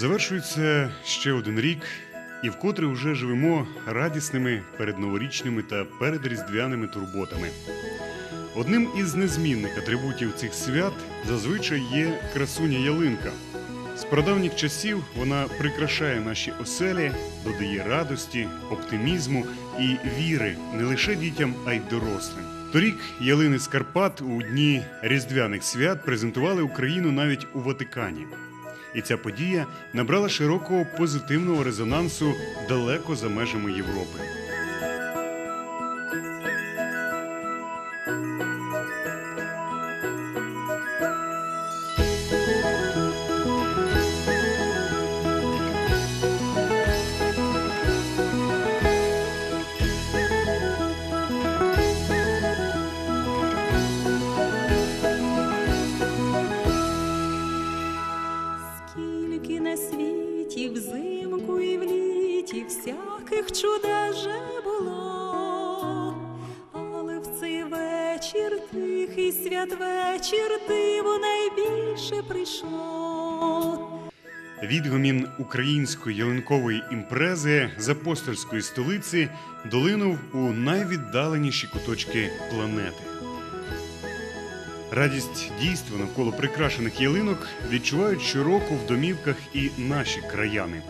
Завершується ще один рік, і вкотре вже живемо радісними передноворічними та передріздвяними турботами. Одним із незмінних атрибутів цих свят зазвичай є красуня ялинка. З прадавніх часів вона прикрашає наші оселі, додає радості, оптимізму і віри не лише дітям, а й дорослим. Торік ялини з Карпат у дні різдвяних свят презентували Україну навіть у Ватикані. І ця подія набрала широкого позитивного резонансу далеко за межами Європи. Відгомін української ялинкової імпрези з апостольської столиці долинув у найвіддаленіші куточки планети. Радість дійства навколо прикрашених ялинок відчувають щороку в домівках і наші краяни.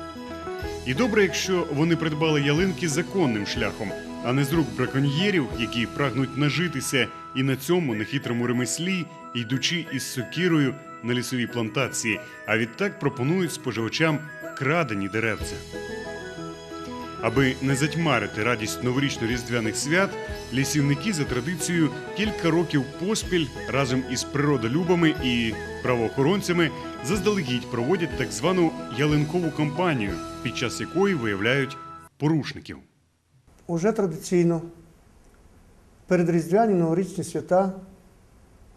І добре, якщо вони придбали ялинки законним шляхом, а не з рук браконьєрів, які прагнуть нажитися і на цьому нехитрому ремеслі, йдучи із сокірою на лісовій плантації, а відтак пропонують споживачам крадені деревця. Аби не затьмарити радість новорічно-різдвяних свят, лісівники за традицією кілька років поспіль разом із природолюбами і правоохоронцями заздалегідь проводять так звану ялинкову кампанію, під час якої виявляють порушників. Уже традиційно перед Різдвяні новорічні свята,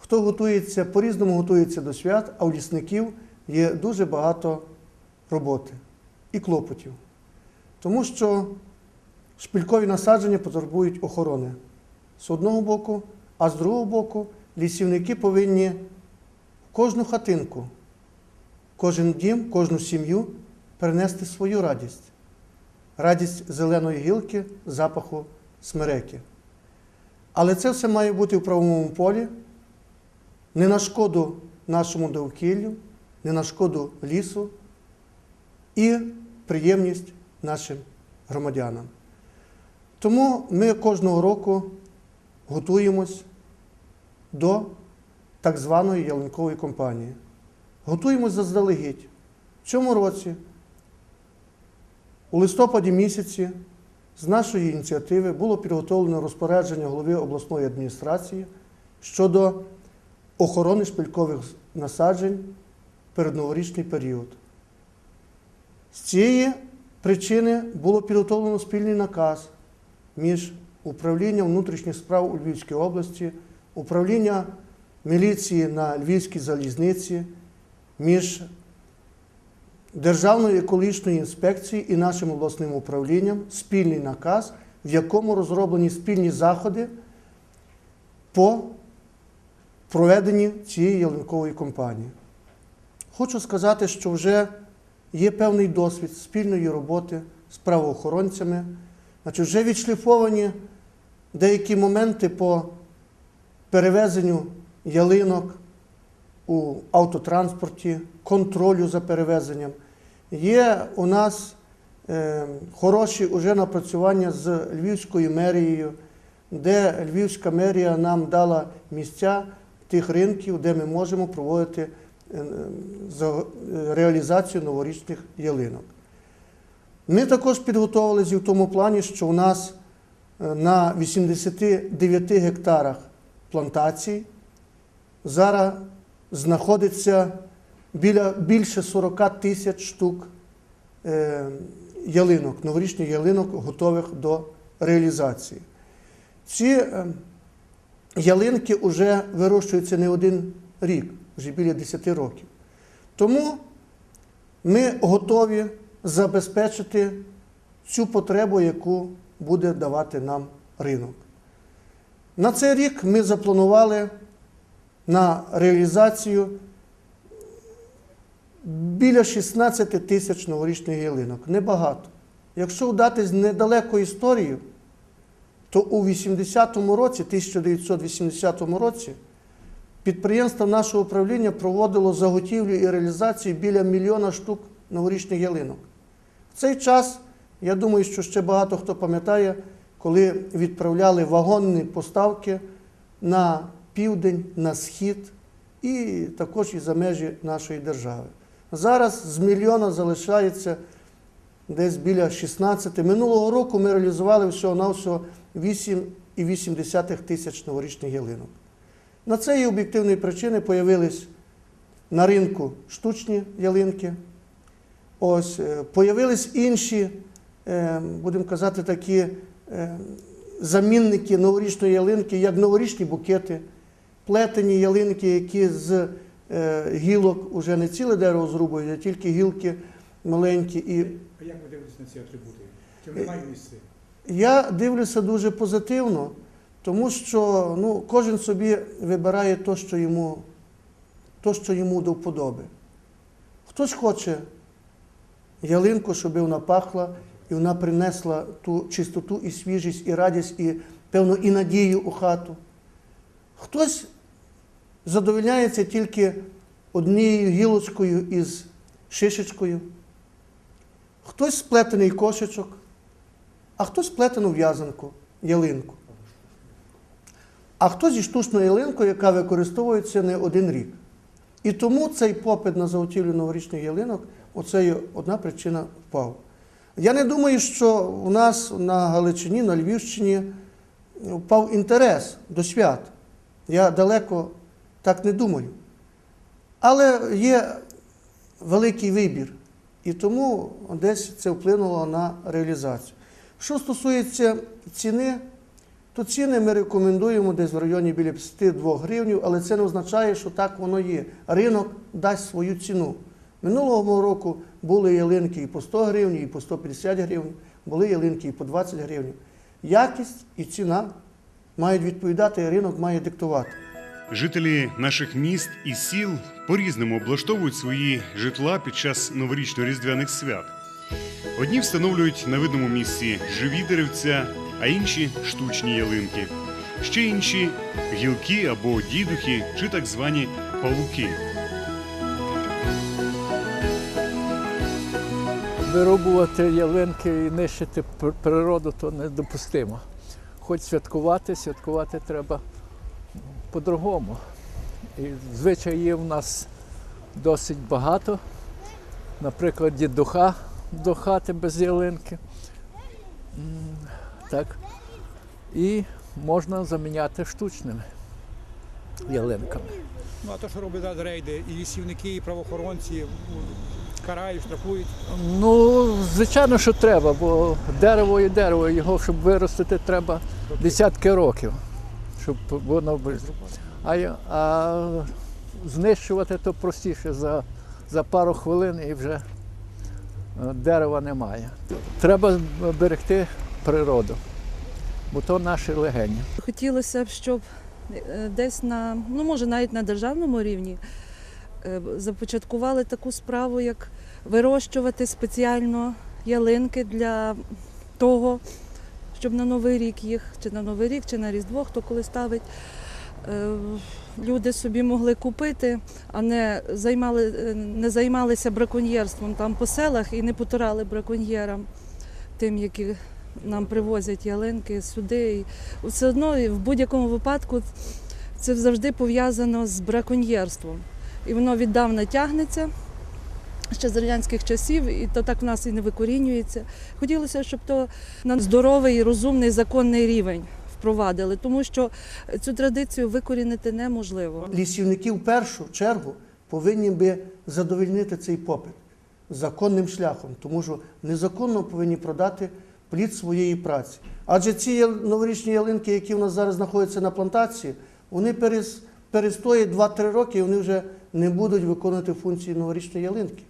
хто готується, по-різному готується до свят, а у лісників є дуже багато роботи і клопотів. Тому що шпилькові насадження потребують охорони з одного боку, а з другого боку лісівники повинні кожну хатинку, кожен дім, кожну сім'ю перенести свою радість радість зеленої гілки, запаху смереки. Але це все має бути в правовому полі, не на шкоду нашому довкіллю, не на шкоду лісу і приємність нашим громадянам. Тому ми кожного року готуємось до так званої ялинкової кампанії. Готуємось заздалегідь. В цьому році у листопаді місяці з нашої ініціативи було підготовлено розпорядження голови обласної адміністрації щодо охорони шпилькових насаджень в передноворічний період. З цієї причини було підготовлено спільний наказ між управлінням внутрішніх справ у Львівській області, управління міліції на Львівській залізниці, між Державної екологічної інспекції і нашим обласним управлінням спільний наказ, в якому розроблені спільні заходи по проведенні цієї ялинкової кампанії. Хочу сказати, що вже є певний досвід спільної роботи з правоохоронцями, значить, вже відшліфовані деякі моменти по перевезенню ялинок у автотранспорті, контролю за перевезенням. Є у нас е, хороші уже напрацювання з Львівською мерією, де Львівська мерія нам дала місця тих ринків, де ми можемо проводити е, е, за- реалізацію новорічних ялинок. Ми також підготовилися в тому плані, що у нас е, на 89 гектарах плантацій зараз знаходиться біля більше 40 тисяч штук ялинок, новорічних ялинок, готових до реалізації. Ці ялинки вже вирощуються не один рік, вже біля 10 років. Тому ми готові забезпечити цю потребу, яку буде давати нам ринок. На цей рік ми запланували на реалізацію біля 16 тисяч новорічних ялинок. Небагато. Якщо вдатись недалеко історію, то у 80-му році, 1980 році, підприємство нашого управління проводило заготівлю і реалізацію біля мільйона штук новорічних ялинок. В цей час, я думаю, що ще багато хто пам'ятає, коли відправляли вагонні поставки на південь, на схід і також і за межі нашої держави. Зараз з мільйона залишається десь біля 16. Минулого року ми реалізували всього-навсього 8,8 тисяч новорічних ялинок. На це і об'єктивні причини появились на ринку штучні ялинки. Ось, е, появились інші, е, будемо казати, такі е, замінники новорічної ялинки, як новорічні букети, плетені ялинки, які з гілок уже не ціле дерево зрубують, а тільки гілки маленькі. І А як ви дивитесь на ці атрибути? Чи немає місця? я дивлюся дуже позитивно, тому що ну, кожен собі вибирає те, що йому, то, що йому до вподоби. Хтось хоче ялинку, щоб вона пахла, і вона принесла ту чистоту і свіжість, і радість, і, певно, і надію у хату. Хтось задовольняється тільки однією гілочкою із шишечкою, хтось сплетений кошечок, а хтось сплетену в'язанку, ялинку. А хтось зі штучною ялинкою, яка використовується не один рік. І тому цей попит на заготівлю новорічних ялинок, оце є одна причина впав. Я не думаю, що у нас на Галичині, на Львівщині впав інтерес до свят. Я далеко так не думаю. Але є великий вибір. І тому десь це вплинуло на реалізацію. Що стосується ціни, то ціни ми рекомендуємо десь в районі біля 52 гривень, але це не означає, що так воно є. Ринок дасть свою ціну. Минулого року були ялинки і по 100 гривень, і по 150 гривень, були ялинки і по 20 гривень. Якість і ціна мають відповідати, і ринок має диктувати. Жителі наших міст і сіл по-різному облаштовують свої житла під час новорічно-різдвяних свят. Одні встановлюють на видному місці живі деревця, а інші штучні ялинки. Ще інші гілки або дідухи чи так звані павуки. Вирубувати ялинки і нищити природу то недопустимо. Хоч святкувати, святкувати треба по-другому. І звичаїв в нас досить багато. Наприклад, дідуха до хати без ялинки. Так. І можна заміняти штучними ялинками. Ну а то, що роблять рейди, і лісівники, і правоохоронці карають, штрафують. Ну, звичайно, що треба, бо дерево і дерево, його, щоб виростити, треба десятки років, щоб воно а, а знищувати то простіше за, за пару хвилин і вже е, дерева немає. Треба берегти природу, бо то наші легені. Хотілося б, щоб е, десь на, ну може навіть на державному рівні е, започаткували таку справу, як вирощувати спеціально ялинки для того, щоб на Новий рік їх, чи на Новий рік, чи на Різдво, хто коли ставить. е, Люди собі могли купити, а не займали, не займалися браконьєрством там по селах і не потурали браконьєрам, тим, які нам привозять ялинки сюди. Все одно в будь-якому випадку це завжди пов'язано з браконьєрством. І воно віддавна тягнеться ще з радянських часів, і то так в нас і не викорінюється. Хотілося, щоб то на здоровий, розумний, законний рівень впровадили, тому що цю традицію викорінити неможливо. Лісівники в першу чергу повинні би задовольнити цей попит законним шляхом, тому що незаконно повинні продати плід своєї праці. Адже ці новорічні ялинки, які в нас зараз знаходяться на плантації, вони перес- перестоять 2-3 роки і вони вже не будуть виконувати функції новорічної ялинки.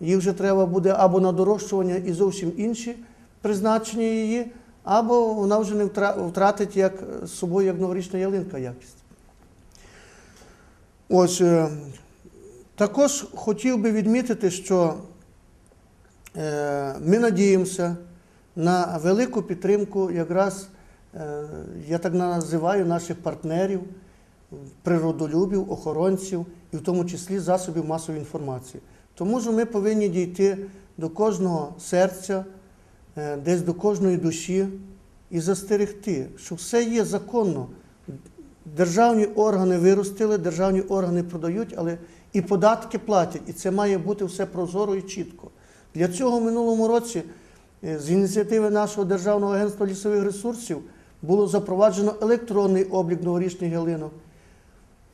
Їх вже треба буде або на дорощування і зовсім інші призначення її, або вона вже не втратить як з собою як новорічна ялинка якість. Ось е, Також хотів би відмітити, що е, ми надіємося на велику підтримку якраз, е, я так називаю, наших партнерів, природолюбів, охоронців і в тому числі засобів масової інформації. Тому що ми повинні дійти до кожного серця, е, десь до кожної душі і застерегти, що все є законно. Державні органи виростили, державні органи продають, але і податки платять, і це має бути все прозоро і чітко. Для цього в минулому році е, з ініціативи нашого Державного агентства лісових ресурсів було запроваджено електронний облік новорічних ялинок.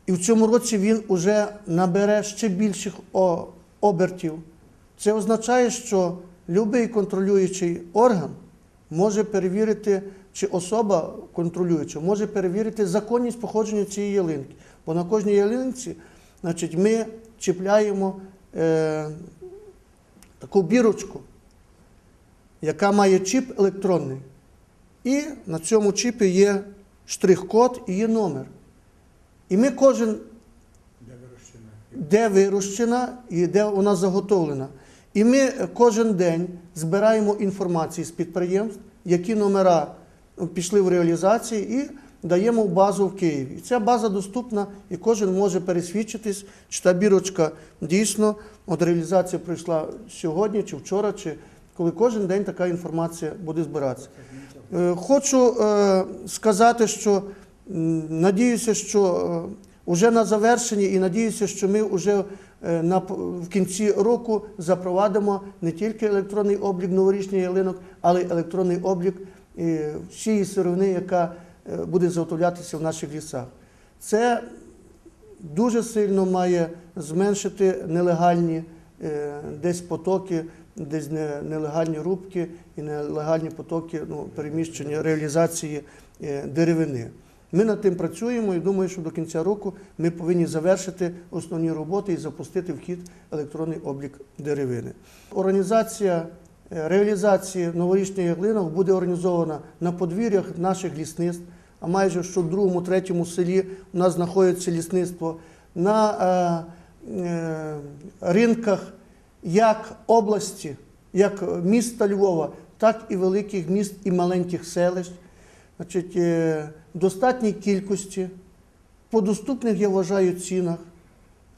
І в цьому році він уже набере ще більших обертів. Це означає, що будь-який контролюючий орган може перевірити, чи особа контролююча може перевірити законність походження цієї ялинки. Бо на кожній ялинці значить, ми чіпляємо е, таку бірочку, яка має чіп електронний. І на цьому чіпі є штрих-код і є номер. І ми кожен, де вирощена і де вона заготовлена. І ми е, кожен день збираємо інформацію з підприємств, які номера е, пішли в реалізацію, і даємо базу в Києві. І ця база доступна, і кожен може пересвідчитись, чи та бірочка дійсно от реалізація пройшла сьогодні, чи вчора, чи коли кожен день така інформація буде збиратися. Е, Хочу е, сказати, що надіюся, що вже на завершенні, і надіюся, що ми вже е, на, в кінці року запровадимо не тільки електронний облік новорічних ялинок, але й електронний облік е, всієї сировини, яка е, буде заготовлятися в наших лісах. Це дуже сильно має зменшити нелегальні десь потоки, десь не- нелегальні рубки і нелегальні потоки ну, переміщення реалізації деревини. Ми над тим працюємо і думаю, що до кінця року ми повинні завершити основні роботи і запустити в хід електронний облік деревини. Організація е, реалізації новорічних ялинок буде організована на подвір'ях наших лісництв, а майже що в другому, третьому селі у нас знаходиться лісництво, на е, е, ринках як області, як міста Львова, так і великих міст і маленьких селищ. Значить, е, в достатній кількості, по доступних, я вважаю, цінах.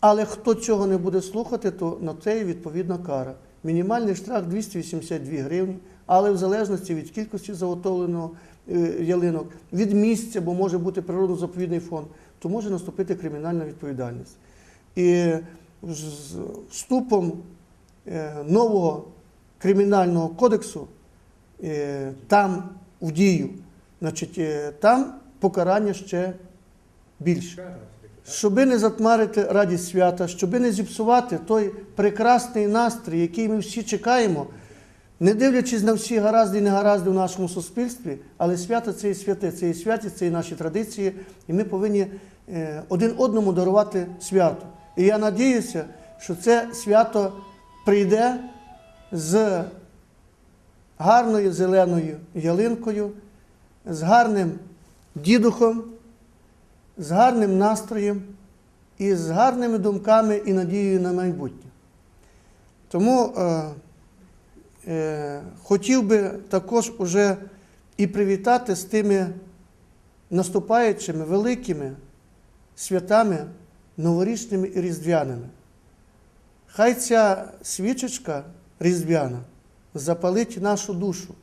Але хто цього не буде слухати, то на це є відповідна кара. Мінімальний штраф 282 гривні, але в залежності від кількості заготовленого е, ялинок, від місця, бо може бути природно-заповідний фонд, то може наступити кримінальна відповідальність. І з вступом е, нового кримінального кодексу е, там в дію, значить, там покарання ще більше. Щоби не затмарити радість свята, щоби не зіпсувати той прекрасний настрій, який ми всі чекаємо, не дивлячись на всі гаразди і негаразди в нашому суспільстві, але свято це і святе, це і святість, це і наші традиції, і ми повинні е, один одному дарувати свято. І я надіюся, що це свято прийде з гарною зеленою ялинкою, з гарним дідухом, з гарним настроєм і з гарними думками і надією на майбутнє. Тому е, е, хотів би також уже і привітати з тими наступаючими великими святами новорічними і різдвяними. Хай ця свічечка різдвяна запалить нашу душу,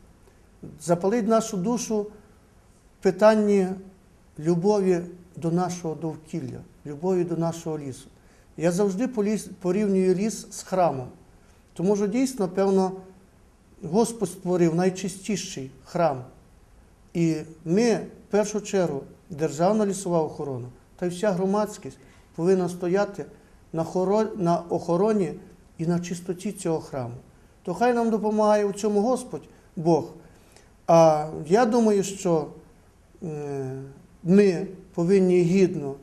запалить нашу душу питанні любові до нашого довкілля, любові до нашого лісу. Я завжди порівнюю ліс з храмом, тому що дійсно, певно, Господь створив найчистіший храм. І ми, в першу чергу, Державна лісова охорона та й вся громадськість повинна стояти на, охороні і на чистоті цього храму. То хай нам допомагає у цьому Господь Бог. А я думаю, що ми повинні гідно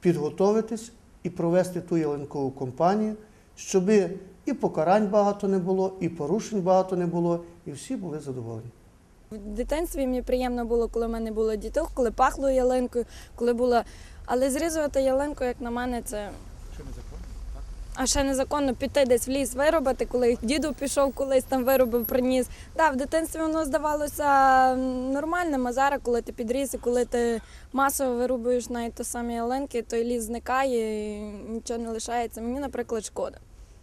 підготовитись і провести ту ялинкову кампанію, щоб і покарань багато не було, і порушень багато не було, і всі були задоволені. В дитинстві мені приємно було, коли в мене було діток, коли пахло ялинкою, коли було. Але зрізувати ялинку, як на мене, це А ще незаконно піти десь в ліс виробити, коли діду пішов колись там виробив, приніс. Так, в дитинстві воно здавалося нормальним, а зараз, коли ти підріс і коли ти масово вирубуєш навіть ті самі ялинки, той ліс зникає і нічого не лишається. Мені, наприклад, шкода.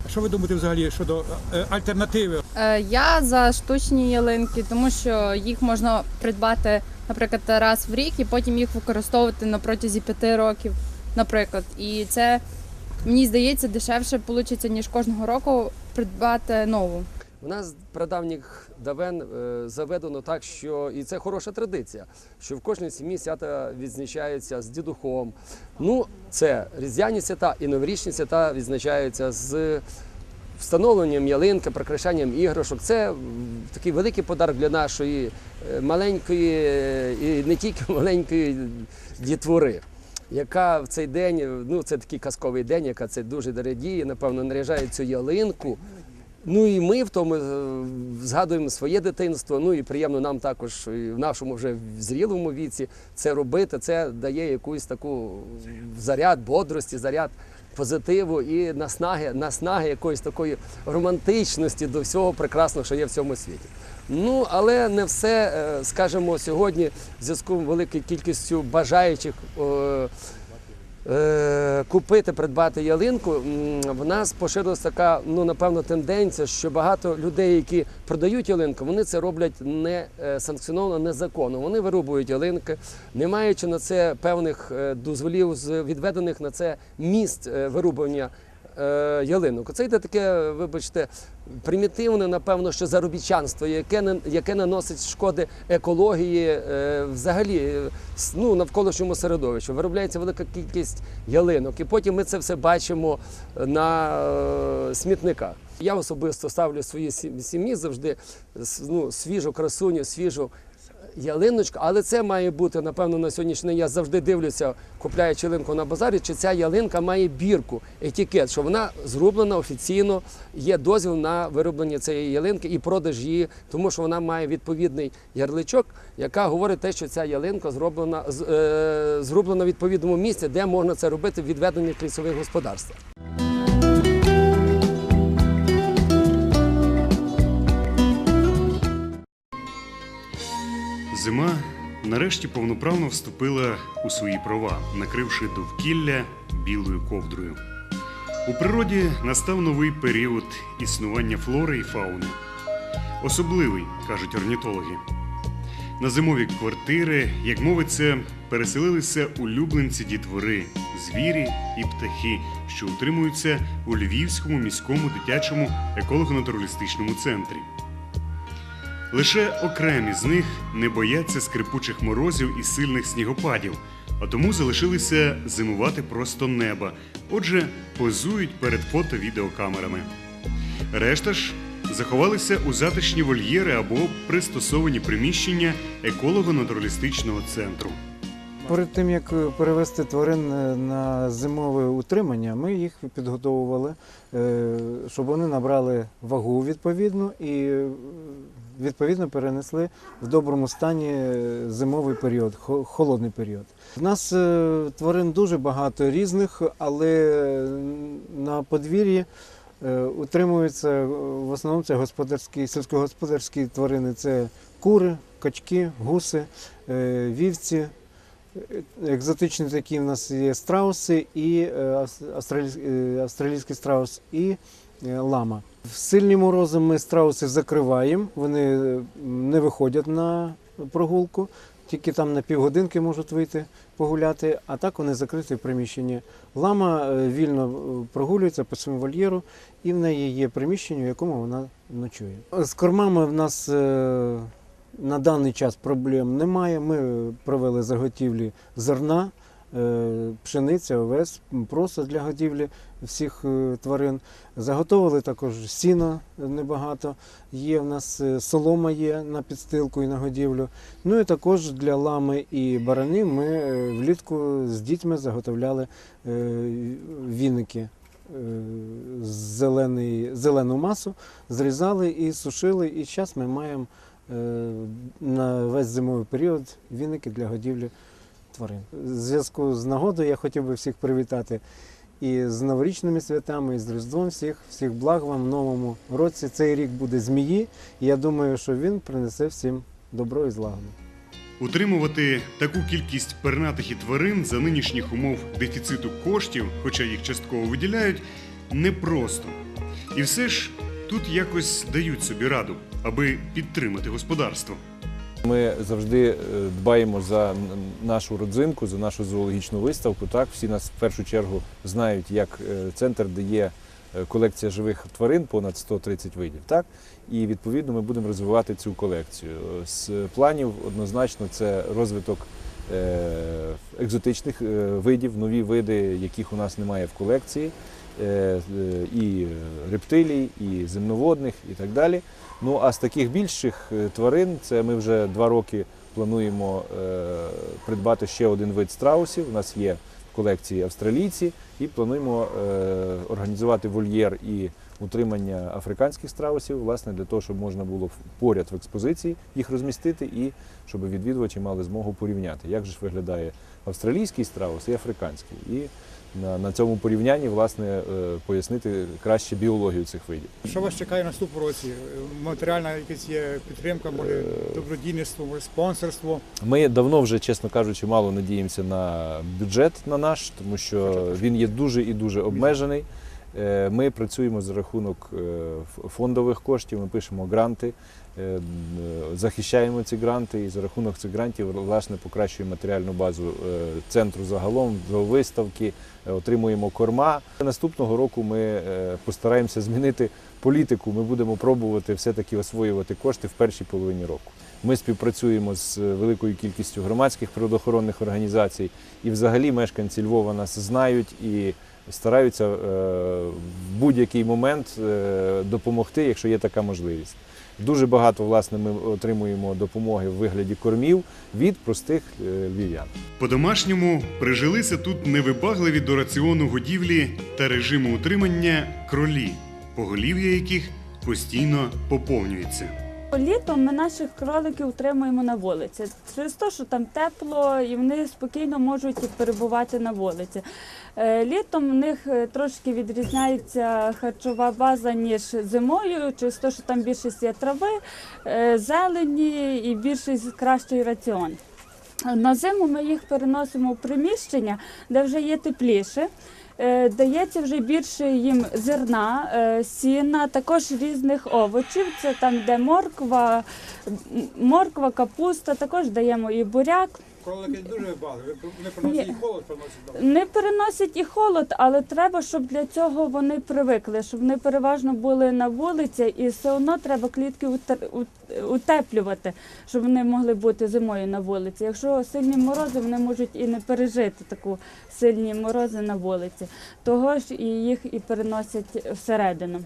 Що ви думаєте взагалі щодо е, альтернативи? Е, Я за штучні ялинки, тому що їх можна придбати, наприклад, раз в рік і потім їх використовувати на протязі п'яти років, наприклад. І це мені здається дешевше вийде, ніж кожного року придбати нову. У нас прадавніх давен е, заведено так, що і це хороша традиція, що в кожній сім'ї свята відзначаються з дідухом. Ну, це різдвяні свята і новорічні свята відзначаються з встановленням ялинки, прикрашанням іграшок. Це такий великий подарок для нашої е, маленької е, і не тільки маленької дітвори. Яка в цей день, ну це такий казковий день, яка це дуже радіє, напевно, наряжає цю ялинку. Ну і ми в тому е, згадуємо своє дитинство. Ну і приємно нам також і в нашому вже зрілому віці це робити. Це дає якусь таку заряд бодрості, заряд позитиву і наснаги, наснаги якоїсь такої романтичності до всього прекрасного, що є в цьому світі. Ну але не все, е, скажімо, сьогодні в зв'язку з великою кількістю бажаючих. е, купити, придбати ялинку, в нас поширилася така, ну напевно, тенденція, що багато людей, які продають ялинку, вони це роблять не е, санкціоновано, незаконно. Вони вирубують ялинки, не маючи на це певних дозволів з відведених на це місць вирубування. Е, Ялинок. Це йде таке, вибачте, примітивне, напевно, що заробітчанство, яке яке наносить шкоди екології, е, взагалі е, ну, навколишньому середовищу. Виробляється велика кількість ялинок, і потім ми це все бачимо на смітниках. Я особисто ставлю своїй сім- сім'ї завжди ну, свіжу красуню, свіжу ялиночку, але це має бути, напевно, на сьогоднішній день я завжди дивлюся, купляючи ялинку на базарі, чи ця ялинка має бірку, етикет, що вона зроблена офіційно, є дозвіл на вироблення цієї ялинки і продаж її, тому що вона має відповідний ярличок, яка говорить те, що ця ялинка зроблена, е, зроблена в відповідному місці, де можна це робити в відведених лісових господарствах. Зима нарешті повноправно вступила у свої права, накривши довкілля білою ковдрою. У природі настав новий період існування флори і фауни. Особливий, кажуть орнітологи. На зимові квартири, як мовиться, переселилися улюбленці дітвори, звірі і птахи, що утримуються у Львівському міському дитячому еколого-натуралістичному центрі. Лише окремі з них не бояться скрипучих морозів і сильних снігопадів, а тому залишилися зимувати просто неба. Отже, позують перед фото-відеокамерами. Решта ж заховалися у затишні вольєри або пристосовані приміщення еколого-натуралістичного центру. Перед тим як е, перевести тварин е, на зимове утримання, ми їх підготовували, е, щоб вони набрали вагу відповідну і відповідно перенесли в доброму стані зимовий період, холодний період. У нас тварин дуже багато різних, але на подвір'ї утримуються в основному це господарські, сільськогосподарські тварини. Це кури, качки, гуси, вівці. Екзотичні такі в нас є страуси і е, е, австралійський страус і е, лама. В сильні морози ми страуси закриваємо, вони не виходять на прогулку, тільки там на півгодинки можуть вийти погуляти, а так вони закриті в приміщенні. Лама вільно прогулюється по своєму вольєру, і в неї є приміщення, в якому вона ночує. З кормами в нас на даний час проблем немає. Ми провели заготівлі зерна, е, пшениця, овес, просто для годівлі всіх е, тварин. Заготовили також сіно небагато. Є в нас е, солома є на підстилку і на годівлю. Ну і також для лами і барани ми влітку з дітьми заготовляли віники. Зелений, зелену масу зрізали і сушили, і зараз ми маємо на весь зимовий період віники для годівлі тварин. В зв'язку з нагодою я хотів би всіх привітати І з новорічними святами, і з Різдвом всіх, всіх благ вам в новому році. Цей рік буде змії, і я думаю, що він принесе всім добро і злагоду. Утримувати таку кількість пернатих і тварин за нинішніх умов дефіциту коштів, хоча їх частково виділяють, непросто. І все ж тут якось дають собі раду, аби підтримати господарство. Ми завжди е, дбаємо за нашу родзинку, за нашу зоологічну виставку. Так, всі нас в першу чергу знають як е, центр, де є е, колекція живих тварин, понад 130 видів. Так, і відповідно ми будемо розвивати цю колекцію. З планів однозначно це розвиток екзотичних видів, нові види, яких у нас немає в колекції, і рептилій, і земноводних, і так далі. Ну а з таких більших е, тварин, це ми вже два роки плануємо е, придбати ще один вид страусів. У нас є в колекції австралійці, і плануємо е, організувати вольєр і утримання африканських страусів, власне, для того, щоб можна було поряд в експозиції їх розмістити і щоб відвідувачі мали змогу порівняти, як же ж виглядає австралійський страус і африканський. На, на цьому порівнянні власне е, пояснити краще біологію цих видів. Що вас чекає наступного році? Матеріальна якась є підтримка, може добродійництво, може спонсорство. Ми давно вже, чесно кажучи, мало надіємося на бюджет на наш, тому що він є дуже і дуже обмежений. Е, Ми працюємо за рахунок е, фондових коштів, ми пишемо гранти, е, е, захищаємо ці гранти і за рахунок цих грантів власне покращуємо матеріальну базу е, центру загалом, до виставки, е, отримуємо корма. Наступного року ми е, постараємося змінити політику. Ми будемо пробувати все-таки освоювати кошти в першій половині року. Ми співпрацюємо з великою кількістю громадських природоохоронних організацій, і взагалі мешканці Львова нас знають і стараються е, в будь-який момент е, допомогти, якщо є така можливість. Дуже багато власне ми отримуємо допомоги в вигляді кормів від простих е, львів'ян. По-домашньому прижилися тут невибагливі до раціону годівлі та режиму утримання кролі, поголів'я яких постійно поповнюється. Літом ми наших кроликів утримуємо на вулиці. Через те, що там тепло і вони спокійно можуть перебувати на вулиці. Е, Літом в них е, трошки відрізняється харчова база, ніж зимою, через те, що там більшість є трави, е, зелені і більшість кращий раціон. На зиму ми їх переносимо в приміщення, де вже є тепліше. Е, Дається вже більше їм зерна, е, сіна, також різних овочів. Це там, де морква, морква, капуста, також даємо і буряк. Кролики дуже багато. Вони приносять і холод, приносять добре. Не переносять і холод, але треба, щоб для цього вони привикли, щоб вони переважно були на вулиці, і все одно треба клітки утеплювати, щоб вони могли бути зимою на вулиці. Якщо сильні морози, вони можуть і не пережити таку сильні морози на вулиці. Того ж і їх і переносять всередину.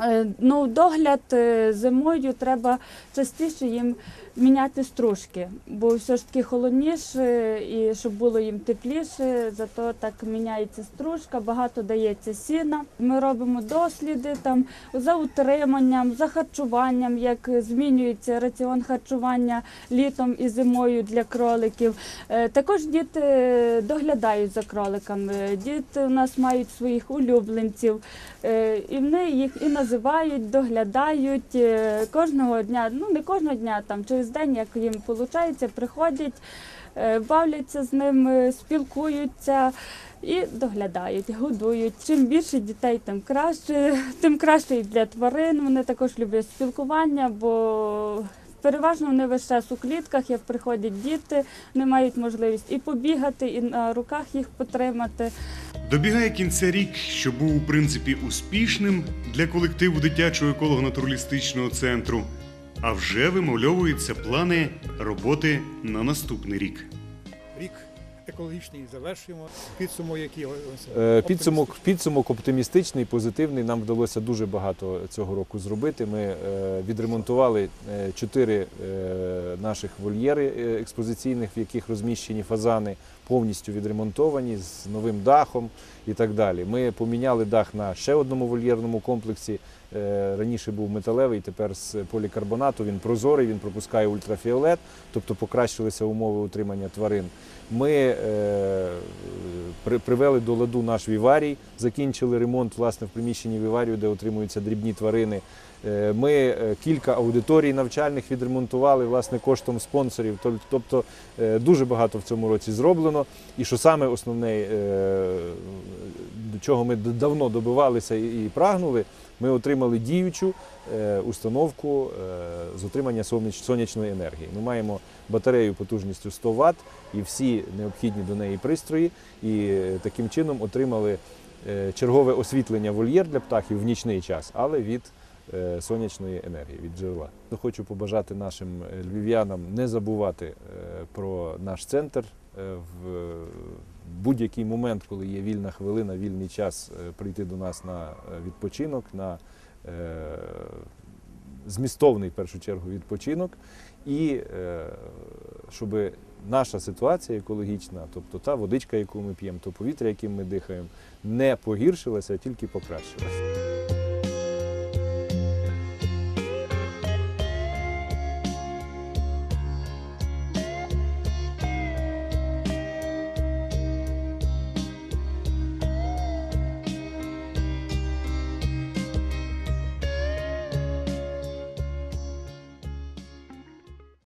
Е, Ну, догляд е, зимою треба частіше їм міняти стружки, бо все ж таки холодніше і щоб було їм тепліше, зато так міняється стружка, багато дається сіна. Ми робимо досліди там за утриманням, за харчуванням, як змінюється раціон харчування літом і зимою для кроликів. Е, Також діти доглядають за кроликами. Діти у нас мають своїх улюбленців, е, і вони їх і називають, доглядають е, кожного дня. Ну не кожного дня, там через день, як їм виходить, приходять, е, бавляться з ними, спілкуються. І доглядають, годують. Чим більше дітей, тим краще, тим краще і для тварин. Вони також люблять спілкування, бо переважно вони весь час у клітках, як приходять діти, вони мають можливість і побігати, і на руках їх потримати. Добігає кінця рік, що був у принципі успішним для колективу дитячого еколого-натуралістичного центру, а вже вимальовуються плани роботи на наступний рік. Рік екологічний завершуємо. Підсумок який Е, Підсумок, підсумок оптимістичний, позитивний. Нам вдалося дуже багато цього року зробити. Ми е, відремонтували е, чотири наших вольєри експозиційних, в яких розміщені фазани. Повністю відремонтовані з новим дахом і так далі. Ми поміняли дах на ще одному вольєрному комплексі. Е, Раніше був металевий, тепер з полікарбонату. Він прозорий, він пропускає ультрафіолет, тобто покращилися умови утримання тварин. Ми е, при- привели до ладу наш віварій, закінчили ремонт власне в приміщенні віварію, де утримуються дрібні тварини. Е, Ми е, кілька аудиторій навчальних відремонтували власне коштом спонсорів. Тоб- Тобто е, дуже багато в цьому році зроблено. І що саме основне, до чого ми давно добивалися і прагнули, ми отримали діючу установку з отримання соняч- сонячної енергії. Ми маємо батарею потужністю 100 Вт і всі необхідні до неї пристрої, і таким чином отримали чергове освітлення вольєр для птахів в нічний час, але від сонячної енергії, від джерела. Хочу побажати нашим е, львів'янам не забувати е, про наш центр е, в будь-який момент, коли є вільна хвилина, вільний час, е, прийти до нас на е, відпочинок, на е, змістовний в першу чергу відпочинок, і е, щоб наша ситуація екологічна, тобто та водичка, яку ми п'ємо, то повітря, яким ми дихаємо, не погіршилася, а тільки покращилася.